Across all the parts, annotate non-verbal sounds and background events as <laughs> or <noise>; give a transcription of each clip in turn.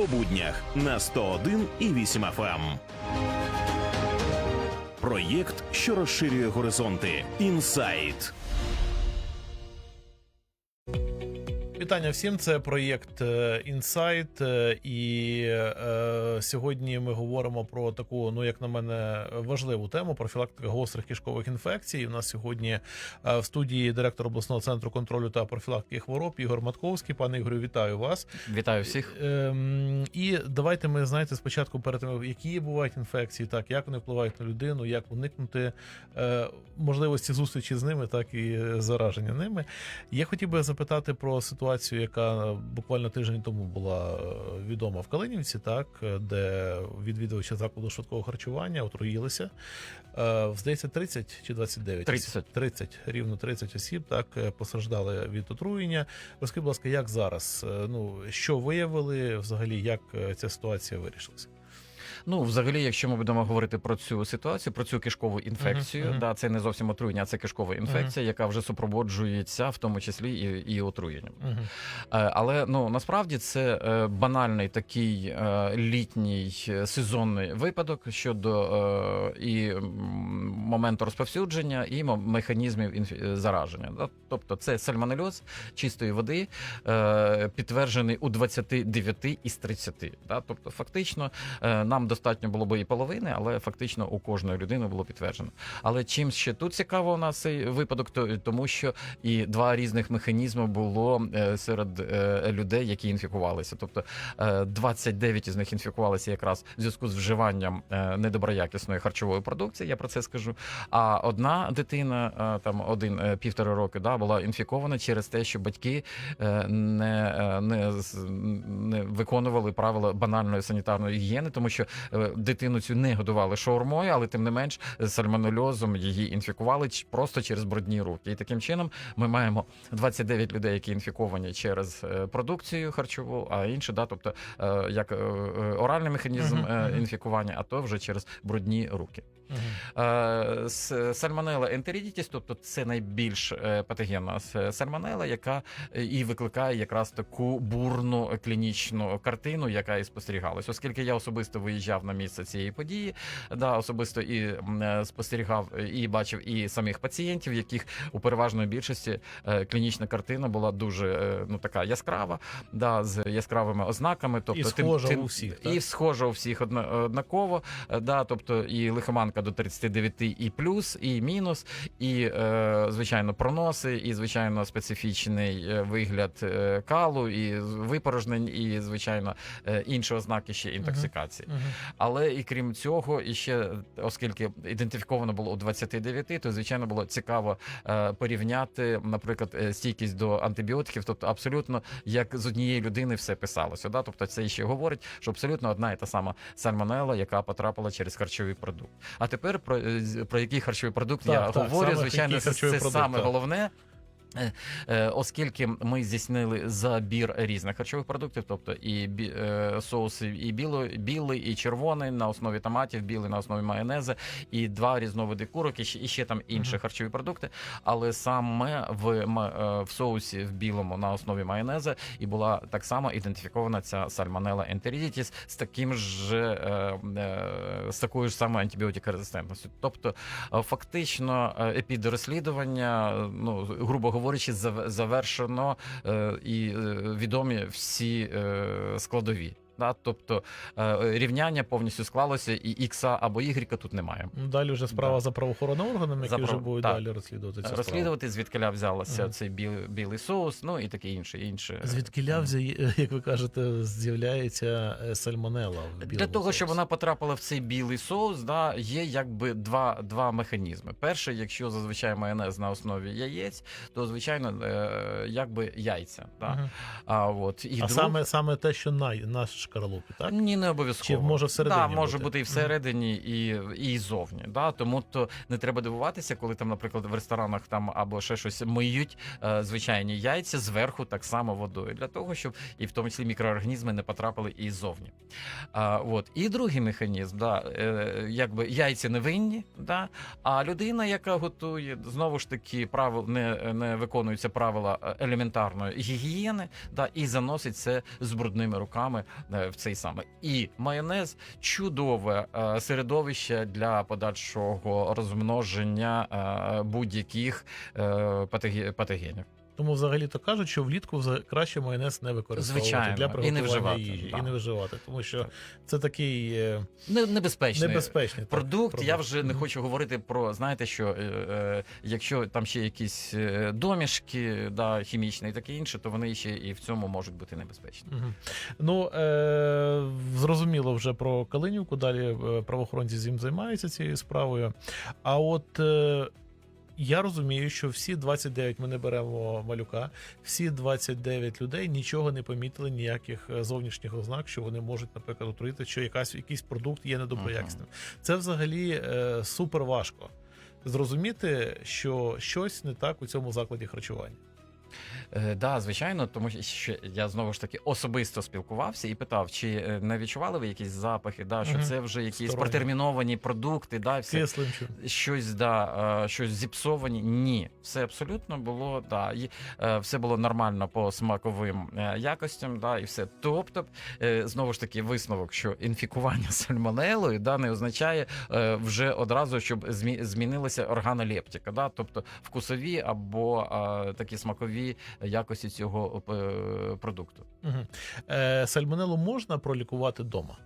По буднях на 101 і 8 FM. Проєкт, що розширює горизонти. Інсайт. Вітання всім. Це проєкт Інсайт. І е, сьогодні ми говоримо про таку, ну як на мене, важливу тему профілактика гострих кишкових інфекцій. У нас сьогодні е, в студії директор обласного центру контролю та профілактики хвороб Ігор Матковський. Пане Ігорю, вітаю вас. Вітаю всіх. Ем, і давайте ми знаєте спочатку перед тим, які бувають інфекції, так як вони впливають на людину, як уникнути е, можливості зустрічі з ними, так і е, зараження ними. Я хотів би запитати про ситуацію, яка буквально тиждень тому була е, відома в Калинівці, так де відвідувачі закладу швидкого харчування отруїлися. Е, Здається, 30 чи 29? 30. 30, рівно 30 осіб так е, постраждали від отруєння. Розкажіть, будь ласка, як зараз? Ну що виявили взагалі, як ця ситуація вирішилася? Ну, взагалі, якщо ми будемо говорити про цю ситуацію, про цю кишкову інфекцію, Мгм, мгм. да, це не зовсім отруєння, а це кишкова інфекція, яка вже супроводжується, в тому числі і, і отруєнням. Угу. Е, Але ну насправді це е, банальний такий е, літній сезонний випадок щодо і моменту розповсюдження, і механізмів зараження. Тобто це сальмонельоз чистої води, підтверджений у 29 із 30. Тобто, фактично, нам достатньо було б і половини, але фактично у кожної людини було підтверджено. Але чим ще тут цікаво у нас цей випадок, то тому що і два різних механізми було е, серед е, людей, які інфікувалися. Тобто е, 29 із них інфікувалися якраз в зв'язку з вживанням е, недоброякісної харчової продукції. Я про це скажу. А одна дитина, е, там один е, півтора роки, да, була інфікована через те, що батьки е, не, е, не, не виконували правила банальної санітарної гігієни, тому що е, дитину цю не годували шаурмою, але тим не менш сальмонельозом її інфікували просто через брудні руки. І таким чином ми маємо 29 людей, які інфіковані через е, продукцію харчову, а інші, да, тобто е, як е, е, оральний механізм е, інфікування, а то вже через брудні руки. Е, с- Сальмонела ентерідітіс, тобто це найбільш е, патогенна с- сальмонела, яка е, і викликає якраз таку бурну клінічну картину, яка і спостерігалась. Оскільки я особисто виїжджав на місце цієї події, да, особисто і е, спостерігав е, і бачив і самих пацієнтів, яких у переважної більшості е, клінічна картина була дуже е, ну така яскрава, да, з яскравими ознаками. Тобто І схожа у всіх, так? і схожа у всіх однаково. Е, Да, тобто і лихоманка до 39 і плюс, і мінус, і е, звичайно проноси, і звичайно специфічний е, вигляд е, калу, і випорожнень, і звичайно інші ознаки ще інтоксикації. Але і крім цього, і ще оскільки ідентифіковано було у 29, то звичайно було цікаво е, порівняти, наприклад, стійкість до антибіотиків, тобто абсолютно як з однієї людини все писалося. Да? Тобто це ще говорить, що абсолютно одна і та сама сальмонела, яка потрапила через харчовий продукт. А тепер про, е, про який харчовий продукт Так, я так, говорю, звичайно, це, це саме головне. Е, е, Оскільки ми здійснили забір різних харчових продуктів, тобто і бі- е, соуси, і білий, білий, і червоний на основі томатів, білий на основі майонезу, і два різновиди курок, і ще, і ще там інші харчові продукти. Але саме в, в соусі в білому на основі майонезу і була так само ідентифікована ця сальмонела ентерідітіс з таким ж з такою ж самою антибіотикорезистентністю. Тобто, фактично, е, епідрозслідування, е, ну грубо говорячи, зав- завершено е, і е, відомі всі е, складові. Да? Тобто е, рівняння повністю склалося, і ікса або ігріка тут немає. Ну, Далі вже справа Да. за правоохоронними органами, які За вже прав- будуть так. далі розслідувати цю справу. Розслідувати, звідкиля взялося Мгм. цей білий, білий соус, ну і таке інше. інше. Звідкиля вже, <laughs> як ви кажете, з'являється е, сальмонела в Для того, щоб вона потрапила в цей білий соус, да, є якби два, два механізми. Перший, якщо зазвичай майонез на основі яєць, то звичайно е, якби яйця. Да. Мгм. А, от, і А друг... саме, саме те, що на, на шкарлупі, так? Ні, не обов'язково. Чи може всередині Да, може бути? бути і всередині, і, і зовні. Да? Тому то не треба дивуватися, коли там, наприклад, в ресторанах там або ще щось миють е, звичайні яйця зверху так само водою, для того, щоб і в тому числі мікроорганізми не потрапили і зовні. А, от. І другий механізм, да, е, якби яйця невинні, да, а людина, яка готує, знову ж таки, правил не, не виконуються правила е, елементарної гігієни, да, і заносить це з брудними руками е, е, в цей саме. І майонез чудове е, середовище для подальшого розмноження е, будь-яких е, патогенів. Тому взагалі то кажуть, що влітку краще майонез не використовувати Звичайно, для і не приготування вживати, їжі да. і не вживати, тому що Так. це такий е, Не- Небезпечний. небезпечний так, Продукт, я вже не хочу говорити про знаєте, що е, е, якщо там ще якісь е, домішки, да, хімічні і таке інше, то вони ще і в цьому можуть бути небезпечні. Мгм. Ну е- зрозуміло вже про Калинівку. Далі правоохоронці з ним займаються цією справою. А от е- я розумію, що всі 29, ми не беремо малюка, всі 29 людей нічого не помітили, ніяких е, зовнішніх ознак, що вони можуть, наприклад, отруїти, що якась якийсь продукт є недоброякісним. Це взагалі е- супер важко. Зрозуміти, що щось не так у цьому закладі харчування. Е, да, звичайно, тому що я знову ж таки особисто спілкувався і питав, чи е, не відчували ви якісь запахи, да, що Мгм. це вже якісь Сторонні. протерміновані продукти, да, і все. Кислим щось да, е, щось зіпсовані. Ні, все абсолютно було да, і, е, все було нормально по смаковим е, якостям, да, і все. Тобто, е, знову ж таки, висновок, що інфікування <laughs> сальмонелою да, не означає е, вже одразу, щоб змі- змінилася органолептика, да, тобто вкусові або е, такі смакові якості цього е, продукту. Угу. Е, сальмонелу можна пролікувати вдома?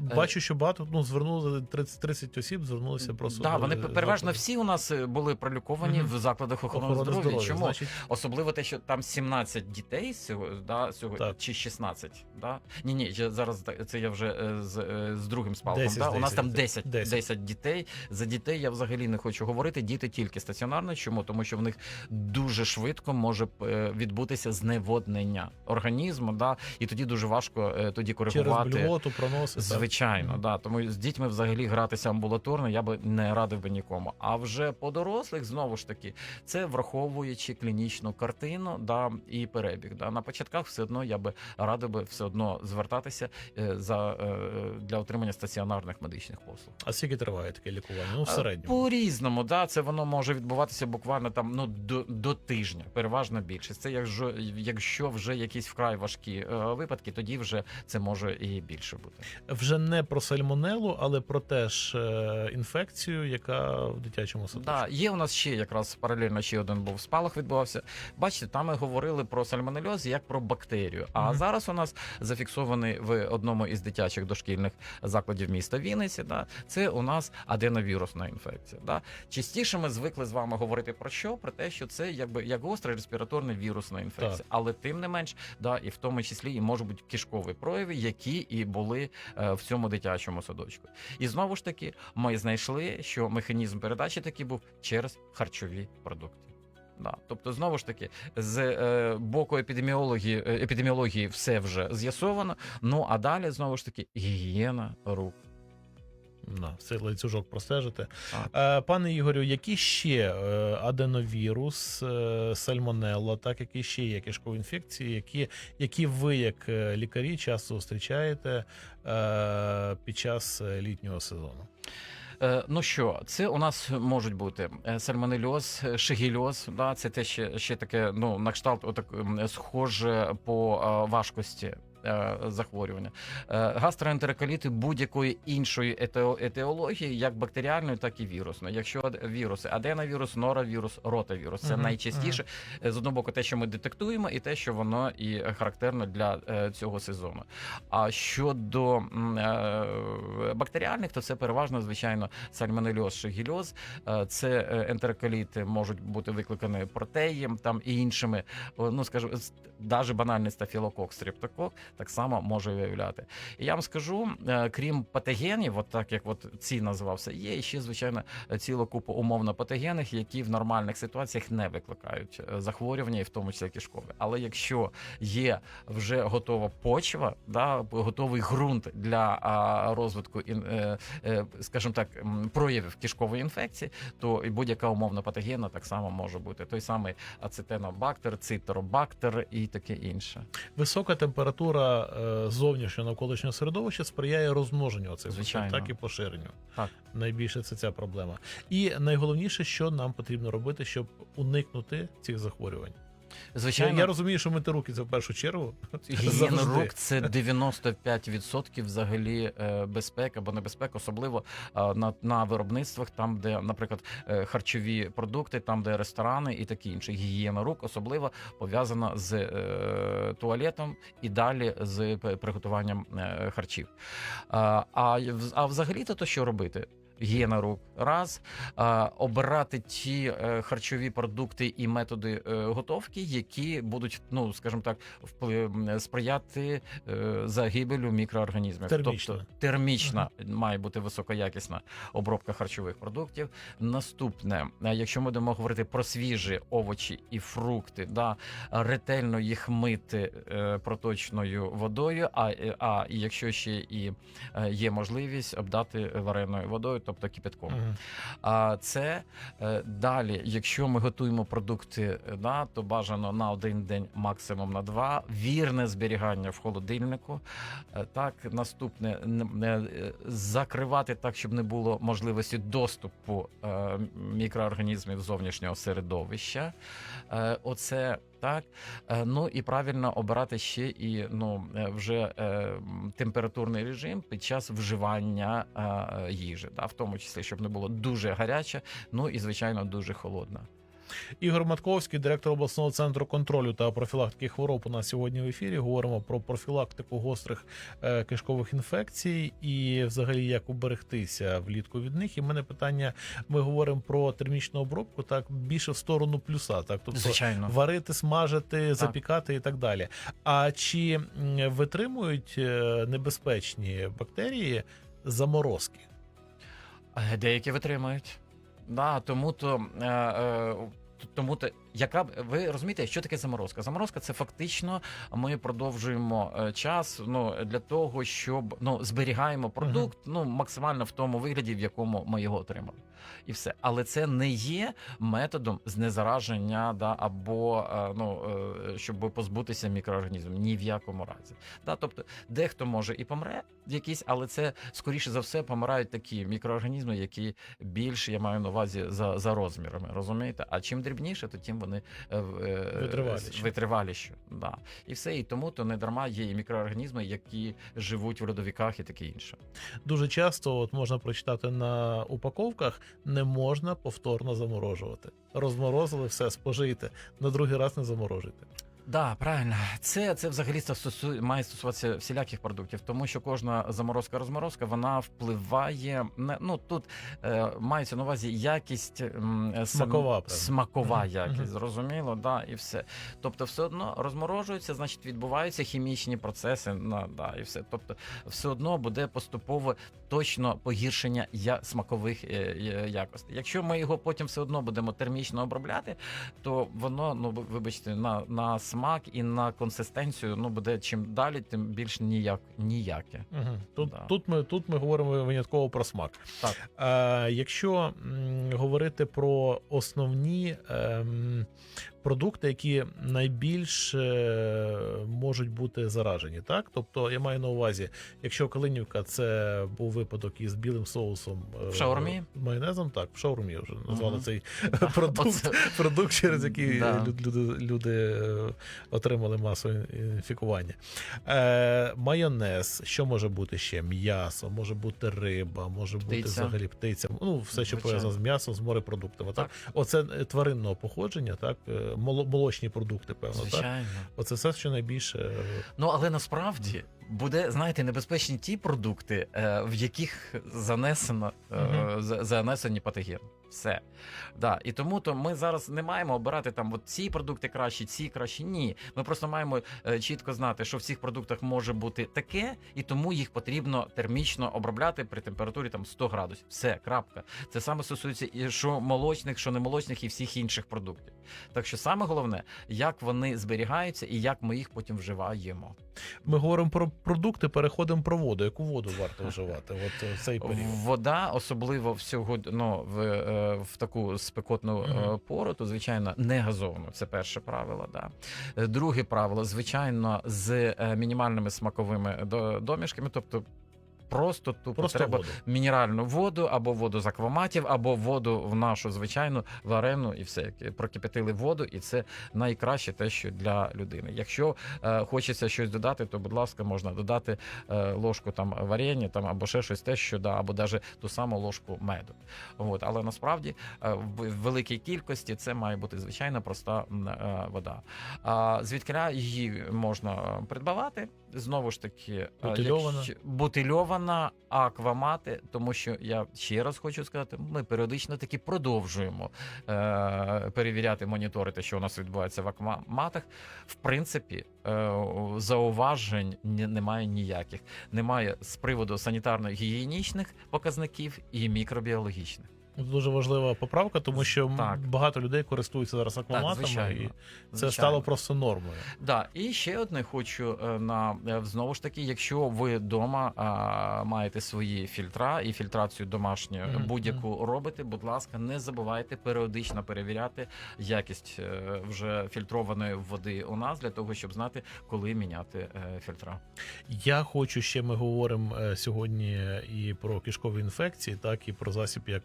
Бачу, що багато ну, звернули 30, 30 осіб, звернулися просто. Да, вони е, переважно всі у нас е, були проліковані Мгм. в закладах охорони, здоров'я. здоров'я. Чому? Значить, Особливо те, що там 17 дітей сього, да, сього, Так. чи 16. Да? Ні, ні, я зараз це я вже е, з, е, з другим спалком. 10, да? У нас там 10, 10, 10. 10. дітей. За дітей я взагалі не хочу говорити. Діти тільки стаціонарно. Чому? Тому що в них дуже швидко може е, відбутися зневоднення організму, да? і тоді дуже важко е, тоді через коригувати. блювоту проносить. Звичайно, да. Тому з дітьми взагалі гратися амбулаторно я би не радив би нікому. А вже по дорослих знову ж таки, це враховуючи клінічну картину, да і перебіг. Да. На початках все одно я би радив би все одно звертатися е, за е, для отримання стаціонарних медичних послуг. А скільки триває таке лікування? Ну, в Е, середньому. По різному, да, це воно може відбуватися буквально там ну до, до тижня, переважна більшість. Це якщо, якщо вже якісь вкрай важкі е, випадки, тоді вже це може і більше бути. Вже не про сальмонелу, але про теж е, інфекцію, яка в дитячому садочку. Да, є у нас ще якраз паралельно ще один був спалах відбувався. Бачите, там ми говорили про сальмонельоз як про бактерію. А Мгм. зараз у нас зафіксований в одному із дитячих дошкільних закладів міста Вінниці. Да, це у нас аденовірусна інфекція. Да. Частіше ми звикли з вами говорити про що? Про те, що це якби як гостра респіраторна вірусна інфекція. Так. Але тим не менш, да, і в тому числі і можуть бути кишкові прояви, які і були е, в цьому дитячому садочку. І знову ж таки, ми знайшли, що механізм передачі такий був через харчові продукти. Да. Тобто, знову ж таки, з е, боку епідеміології, е, епідеміології все вже з'ясовано. Ну а далі знову ж таки гігієна рук. На, цей ланцюжок простежити. Так. Е, пане Ігорю, які ще е, аденовірус, е, сальмонелла, так, які ще є кишкові інфекції, які, які ви, як лікарі, часто зустрічаєте під час літнього сезону? Ну що, це у нас можуть бути сальмонельоз, шигільоз. Да, це те ще, ще таке, ну, на кшталт отак, схоже по важкості. Е, Захворювання, Е, гастроентероколіти будь-якої іншої етіології, як бактеріальної, так і вірусної. Якщо віруси, аденовірус, норавірус, ротавірус, це Мгм, найчастіше е, з одного боку, те, що ми детектуємо, і те, що воно і характерно для цього сезону. А щодо бактеріальних, то це переважно, звичайно, сальмонельоз, шигільоз. Це ентероколіти можуть бути викликані протеєм там і іншими. Ну скажу, навіть банальний стафілокок, стрептокок так само може виявляти. І я вам скажу, е, крім патогенів, от так як от ці називався, є ще звичайно ціла купа умовно патогенних, які в нормальних ситуаціях не викликають е, захворювання, і в тому числі кишкові. Але якщо є вже готова почва, да, готовий ґрунт для розвитку е, скажімо так, проявів кишкової інфекції, то і будь-яка умовно патогенна так само може бути. Той самий ацетенобактер, цитеробактер і таке інше. Висока температура е, зовнішнього навколишнього середовища сприяє розмноженню цих Звичайно. так і поширенню. Так. Найбільше це ця проблема. І найголовніше, що нам потрібно робити, щоб уникнути цих захворювань. Звичайно, Я, я розумію, що мити руки це в першу чергу. Гігієна рук це 95% взагалі е, безпека або небезпека, особливо е, на, на виробництвах, там, де, наприклад, е, харчові продукти, там, де ресторани і таке інше. Гігієна рук особливо пов'язана з е, туалетом і далі з приготуванням харчів. А, а, а взагалі-то то що робити? Гігієна рук раз а, обирати ті е, харчові продукти і методи е, готовки, які будуть, ну скажімо так, сприяти е, загибелю мікроорганізмів. Термічно. Тобто термічна має бути високоякісна обробка харчових продуктів. Наступне, якщо ми будемо говорити про свіжі овочі і фрукти, да, ретельно їх мити е, проточною водою. А, а якщо ще і е, є можливість обдати вареною водою, тобто кипятком. А це е, далі, якщо ми готуємо продукти, е, да, то бажано на один день, максимум на два. Вірне зберігання в холодильнику. Е, Так, наступне н- е, е, закривати так, щоб не було можливості доступу е, мікроорганізмів зовнішнього середовища. Е, Оце так. Е, Ну і правильно обирати ще і ну е, вже е, температурний режим під час вживання їжі, да, в тому числі, щоб не було дуже гаряче, ну і звичайно дуже холодно. Ігор Матковський, директор обласного центру контролю та профілактики хвороб. У нас сьогодні в ефірі говоримо про профілактику гострих е, кишкових інфекцій і, взагалі, як уберегтися влітку від них. І в мене питання: ми говоримо про термічну обробку, так більше в сторону плюса, так тобто Звичайно. варити, смажити, запікати і так далі. А чи витримують е, небезпечні бактерії заморозки? Е, Деякі витримають. Да, тому то. Е, е, тому то, яка б- ви розумієте, що таке заморозка? Заморозка це фактично ми продовжуємо е, час ну для того, щоб ну зберігаємо продукт ну максимально в тому вигляді, в якому ми його отримали, і все. Але це не є методом знезараження, да або е, ну е, щоб позбутися мікроорганізмів. Ні в якому разі. Да, тобто дехто може і помре якийсь, але це скоріше за все помирають такі мікроорганізми, які більш я маю на увазі за, за розмірами. Розумієте? А чим дрібніше, то тим вони е, Витриваліші. витриваліші. Да. І все. І тому то не дарма є і мікроорганізми, які живуть в льодовиках і таке інше. Дуже часто от можна прочитати на упаковках, не можна повторно заморожувати. Розморозили все, спожийте, на другий раз не заморожуйте. Да, правильно. Це, це взагалі стосує, має стосуватися всіляких продуктів, тому що кожна заморозка розморозка вона впливає на ну тут е, мається на увазі якість м, сам- Смакова, смакова якість, зрозуміло, да, і все. Тобто, все одно розморожується, значить, відбуваються хімічні процеси, на да, і все. Тобто, все одно буде поступово точно погіршення я, смакових е, е, якостей. Якщо ми його потім все одно будемо термічно обробляти, то воно, ну вибачте, на, на смак і на консистенцію ну буде чим далі, тим більш ніяк ніяке. Угу. Тут, Да. тут, ми, тут ми говоримо винятково про смак. Так. е, якщо м, говорити про основні ем, продукти, які найбільш е, можуть бути заражені, так? Тобто я маю на увазі, якщо Калинівка це був випадок із білим соусом е, В шаурмі? майонезом, так, в шаурмі вже назвали Мгм. цей <laughs> продукт. Оце- продукт, через який Да. люди, люди е, отримали масу інфікування. Е, майонез, що може бути ще? М'ясо, може бути риба, може бути Птиця. взагалі птиця. Ну, все, що Звичайно. пов'язано з м'ясом, з морепродуктами. Так? Так. Оце е, тваринного походження, так? Молочні продукти, певно. Так? Звичайно. Оце все, що найбільше. е, Ну але насправді буде, знаєте, небезпечні ті продукти, е, в яких занесено е, занесені патоген. Все. Да. І тому то ми зараз не маємо обирати там от ці продукти кращі, ці кращі. Ні. Ми просто маємо е, чітко знати, що в цих продуктах може бути таке, і тому їх потрібно термічно обробляти при температурі там 100 градусів. Все, крапка. Це саме стосується і що молочних, що немолочних, і всіх інших продуктів. Так що саме головне, як вони зберігаються і як ми їх потім вживаємо. Ми говоримо про продукти, переходимо про воду. Яку воду варто вживати? От е, в цей період. Вода, особливо всього ну, в, е, в таку спекотну Мгм. пору, то звичайно не газовано. Це перше правило. Да. Друге правило, звичайно, з мінімальними смаковими домішками, тобто. Просто тупо Просто треба воду. мінеральну воду або воду з акваматів, або воду в нашу звичайну варену, і все прокипятили воду, і це найкраще те, що для людини. Якщо е, хочеться щось додати, то будь ласка, можна додати е, ложку там варення, там або ще щось те, що да, або навіть ту саму ложку меду. От, але насправді е, в великій кількості це має бути звичайна проста е, вода. А звідкиля її можна е, придбавати? Знову ж таки, е, Бутильована. якщо- бутильована аквамати, тому що я ще раз хочу сказати, ми періодично таки продовжуємо е, перевіряти, моніторити, що у нас відбувається в акваматах. В принципі, е, зауважень немає ніяких. Немає з приводу санітарно-гігієнічних показників і мікробіологічних. Дуже важлива поправка, тому що Так. багато людей користуються зараз акваматами, звичайно. і це Звичайно. стало просто нормою. Да, і ще одне хочу е, на е, знову ж таки, якщо ви вдома маєте свої фільтра і фільтрацію домашню Мгм, будь-яку робите, будь ласка, не забувайте періодично перевіряти якість е, вже фільтрованої води у нас для того, щоб знати, коли міняти фільтра. Я хочу ще ми говоримо сьогодні і про кишкові інфекції, так і про засіб, як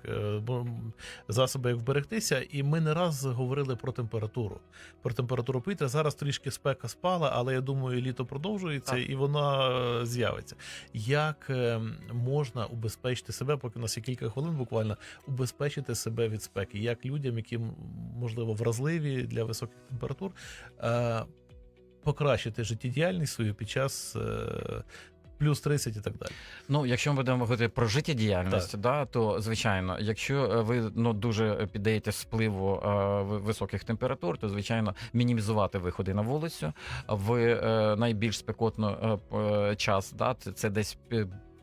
засоби, як вберегтися. І ми не раз говорили про температуру. Про температуру повітря. Зараз трішки спека спала, але я думаю, літо продовжується Так. і вона е, з'явиться. Як е, можна убезпечити себе, поки у нас є кілька хвилин, буквально убезпечити себе від спеки? Як людям, які можливо вразливі для високих температур, е, покращити життєдіяльність свою під час плюс 30 і так далі. Ну, якщо ми будемо говорити про життєдіяльність, да, то звичайно, якщо е, ви ну дуже піддаєте спливу е, високих температур, то звичайно мінімізувати виходи на вулицю. В е, найбільш спекотно е, час, да, це десь.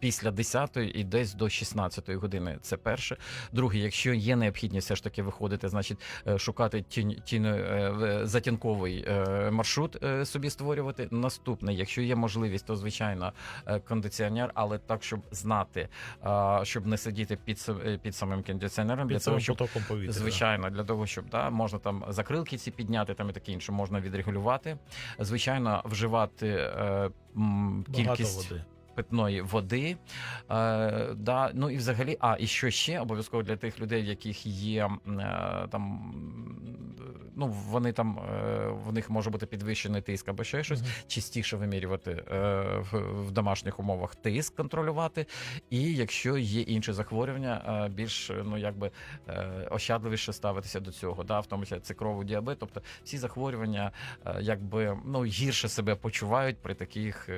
Пі- Після 10 і десь до 16 години. Це перше. Друге, якщо є необхідність все ж таки виходити, значить е, шукати тінь, тінь, е, затінковий е, маршрут собі створювати. Наступне, якщо є можливість, то звичайно кондиціонер, але так, щоб знати, щоб не сидіти під під самим кондиціонером, для Під того, щоб потоком повітря. Звичайно, для того, щоб да, можна там закрилки ці підняти, там і таке інше, можна відрегулювати. Звичайно, вживати е, м, багато кількість води. Питної води. Е, да, ну і взагалі, а і що ще обов'язково для тих людей, в яких є е, там. Ну, вони там е, в них може бути підвищений тиск або ще щось. Мгм. Частіше вимірювати е, в, в домашніх умовах тиск контролювати. І якщо є інші захворювання, е, більш ну якби е, ощадливіше ставитися до цього, да, в тому числі цукровий діабет. Тобто всі захворювання е, якби ну гірше себе почувають при таких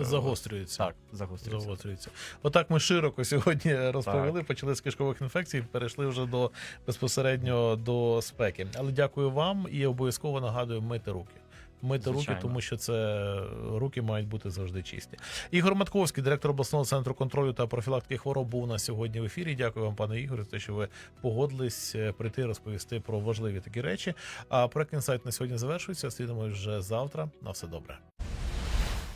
Загострюється. Так, загострюються. Загострюється. Отак ми широко сьогодні розповіли. Почали з кишкових інфекцій, перейшли вже до безпосередньо до спеки. Але дякую вам і обов'язково нагадую мити руки. Мити руки, тому що це руки мають бути завжди чисті. Ігор Матковський, директор обласного центру контролю та профілактики хвороб, був у нас сьогодні в ефірі. Дякую вам, пане Ігоре, за те, що ви погодились е, прийти розповісти про важливі такі речі. А проект інсайт на сьогодні завершується. Слідимо вже завтра. На все добре.